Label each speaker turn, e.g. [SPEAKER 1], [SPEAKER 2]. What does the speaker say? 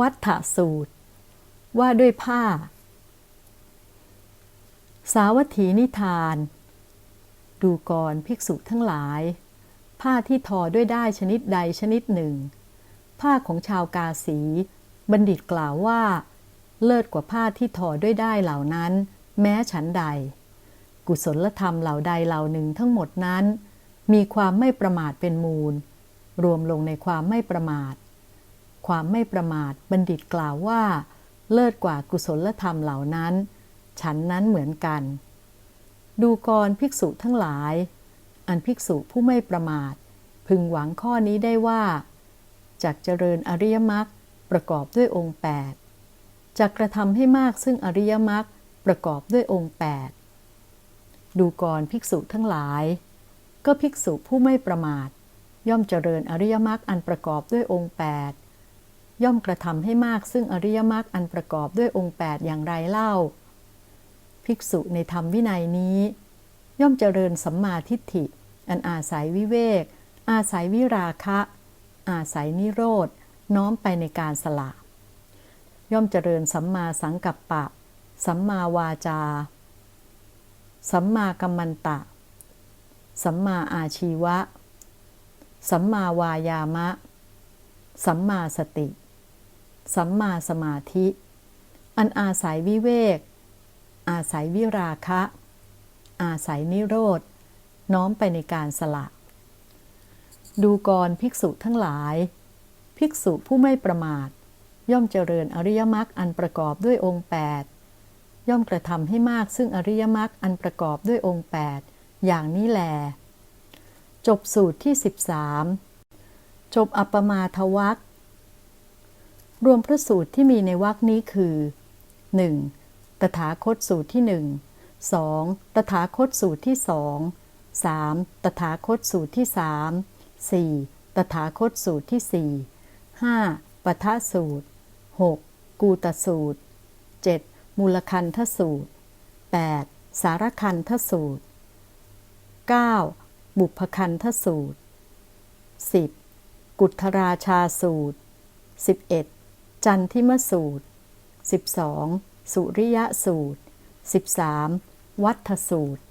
[SPEAKER 1] วัฏฐสูตร ว่าด้วยผ้า สาวัตถีนิทาน ดูก่อนภิกษุทั้งหลาย ผ้าที่ทอด้วยได้ชนิดใดชนิดหนึ่ง ผ้าของชาวกาสี บัณฑิตกล่าวว่า เลิศกว่าผ้าที่ทอด้วยได้เหล่านั้น แม้ฉันใด กุศลธรรมเหล่าใดเหล่าหนึ่งทั้งหมดนั้น มีความไม่ประมาทเป็นมูล รวมลงในความไม่ประมาท ความไม่ประมาทบัณฑิตกล่าวว่า เลิศกว่ากุศลธรรมเหล่านั้น ฉันนั้นเหมือนกัน ดูกรภิกษุทั้งหลาย อันภิกษุผู้ไม่ประมาท พึงหวังข้อนี้ได้ว่าจากเจริญอริยมรรคประกอบด้วยองค์ 8จากกระทำให้มากซึ่งอริยมรรคประกอบด้วยองค์ 8 ดูกรภิกษุทั้งหลาย ก็ภิกษุผู้ไม่ประมาท ย่อมเจริญอริยมรรคอันประกอบด้วยองค์ 8 ย่อมกระทำให้มากซึ่งอริยมรรคอันประกอบด้วยองค์ 8 อย่างไรเล่า ภิกษุในธรรมวินัยนี้ ย่อมเจริญสัมมาทิฏฐิ อันอาศัยวิเวก อาศัยวิราคะ อาศัยนิโรธน้อมไปในการสละ ย่อมเจริญสัมมาสังกัปปะ สัมมาวาจา สัมมากัมมันตะ สัมมาอาชีวะ สัมมาวายามะ สัมมาสติ สัมมาสมาธิ อันอาศัยวิเวก อาศัยวิราคะ อาศัยนิโรธ น้อมไปในการสละ ดูกรภิกษุทั้งหลาย ภิกษุผู้ไม่ประมาท ย่อมเจริญอริยมรรคอันประกอบด้วยองค์ 8 ย่อมกระทำให้มากซึ่งอริยมรรคอันประกอบด้วยองค์ 8 อย่างนี้แล จบสูตรที่ 13 จบอัปปมาทวัก รวมพระสูตรที่มีในวรรคนี้คือ 1. ตถาคตสูตรที่ 1 2. ตถาคตสูตรที่2 3. ตถาคตสูตรที่ 3 4. ตถาคตสูตรที่ 4 5. ปทะสูตร 6. กูตสูตร 7. มูลคันทสูตร 8. สารคันทสูตร 9. บุพคันทสูตร 10. กุทราชาสูตร 11. จันทิมสูตร 12. สุริยะสูตร 13. วัฏสูตร